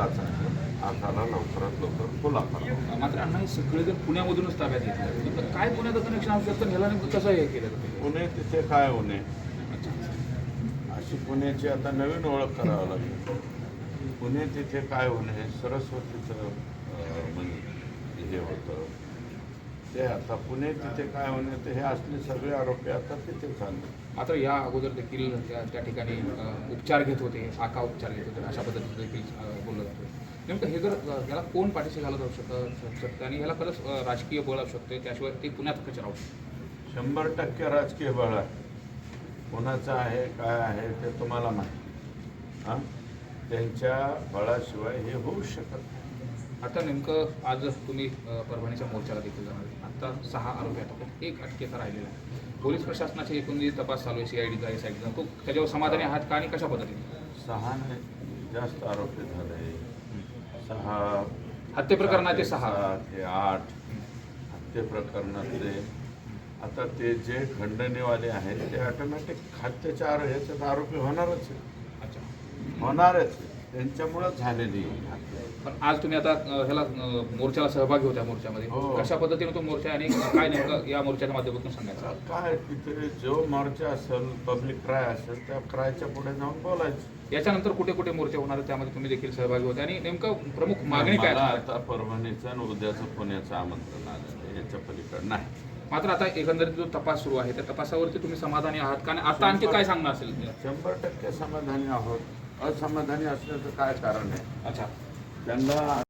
आहे आताला लवकरात लवकर खुला मात्र अण्णा हे सगळेजण पुण्यामधूनच ताब्यात घेतलं नेमकं काय पुण्याचं कनेक्शन असू शकतं? ह्याला नेमकं कसं हे केलं? पुणे तिथे काय होणे? अच्छा. अशी पुण्याची आता नवीन ओळख करावी लागेल. पुणे तिथे काय होणे? सरस्वतीचं म्हणजे हे होतं. ते आता पुणे तिथे काय होणे ते हे असले सगळे आरोपी आता तिथे चालले. मात्र या अगोदर देखील त्या त्या ठिकाणी उपचार घेत होते आका उपचार घेत होते अशा पद्धतीचं देखील बोललं जातं. नेमकं हे जर याला कोण पाठीशी घालत असू शकतं शकतं? आणि ह्याला खरंच राजकीय बळ असू शकते त्याशिवाय ते पुण्यात कसे राहू शकतं? शंभर टक्के राजकीय बळ आहे. कोणाचं आहे काय आहे ते तुम्हाला माहिती. हां? त्यांच्या बळाशिवाय हे होऊ शकत नाही. आता नेमकं आज तुम्ही परभणीच्या मोर्चाला देखील जाणार आहे. आता सहा आरोपी आहेत. एक अटकेचा राहिलेला आहे. पोलीस प्रशासनाचे एकूण जे तपास चालू आहे सी आय डीचा एस आय डीचा तो त्याच्यावर समाधानी आहात का आणि कशा पद्धतीने? सहा नाही जास्त आरोपी झाले. सहा हत्ये प्रकरणाचे सहा. ते आठ हत्ये प्रकरणातले. आता ते जे खंडणीवाले आहेत ते ऑटोमॅटिक हत्येच्या आरो ह्याच्यात आरोपी होणारच आहे अच्छा. होणारच आहे त्यांच्यामुळं झालेली ही हत्या. पण आज तुम्ही आता अ, ह्याला अ, मोर्चाला सहभागी होत्या मोर्चामध्ये. हो. कशा पद्धतीने तो मोर्चा आहे आणि काय नेमकं या मोर्चाच्या माध्यमातून सांगायचं? आता काय तिथे जो मोर्चा असेल पब्लिक क्राय असेल त्या क्रायच्या पुढे जाऊन बोलायचं. याच्यानंतर कुठे कुठे मोर्चे होणार आहेत त्यामध्ये तुम्ही देखील सहभागी होते आणि नेमकं प्रमुख मागणी काय मला असणार? आहे? आता परभणीचं आणि उद्याचं पुण्याचं आमंत्रण आलं आहे. याच्या पलीकडे नाही. मात्र आता एकंदरीत जो तपास सुरू आहे त्या तपासावरती तुम्ही समाधानी आहात का? आणि आता आणखी काय सांगणं असेल? शंभर टक्के समाधानी आहोत. असमाधानी असण्याचं काय कारण आहे? अच्छा. त्यांना